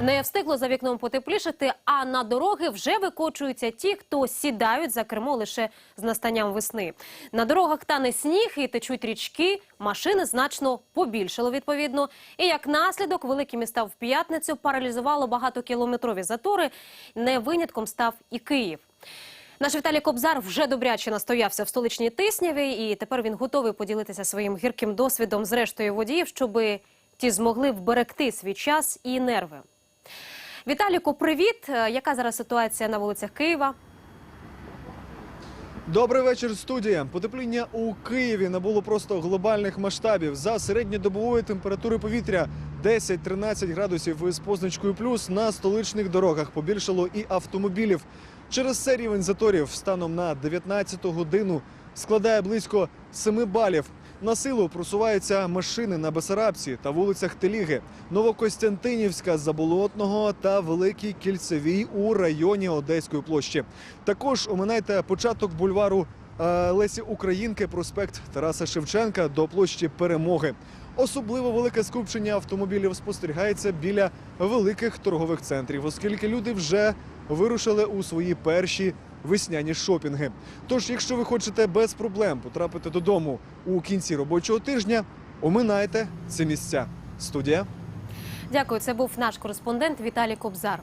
Не встигло за вікном потеплішати, а на дороги вже викочуються ті, хто сідають за кермо лише з настанням весни. На дорогах тане сніг і течуть річки, машини значно побільшало відповідно. І як наслідок, великі міста в п'ятницю паралізувало багатокілометрові затори. Не винятком став і Київ. Наш Віталій Кобзар вже добряче настоявся в столичній тисняві, і тепер він готовий поділитися своїм гірким досвідом з рештою водіїв, щоб ті змогли вберегти свій час і нерви. Віталіку, привіт! Е, Яка зараз ситуація на вулицях Києва? Добрий вечір, студія. Потепління у Києві набуло просто глобальних масштабів. За середньодобової температури повітря 10-13 градусів із позначкою плюс на столичних дорогах побільшало і автомобілів. Через це рівень заторів станом на 19 годину складає близько 7 балів. На силу просуваються машини на Бесарабці та вулицях Теліги, Новокостянтинівська, Заболотного та Великій Кільцевій у районі Одеської площі. Також оминайте початок бульвару е, Лесі Українки, проспект Тараса Шевченка до площі Перемоги. Особливо велике скупчення автомобілів спостерігається біля великих торгових центрів, оскільки люди вже вирушили у свої перші весняні шопінги. Тож, якщо ви хочете без проблем потрапити додому у кінці робочого тижня, оминайте ці місця. Студія. Дякую. Це був наш кореспондент Віталій Кобзар.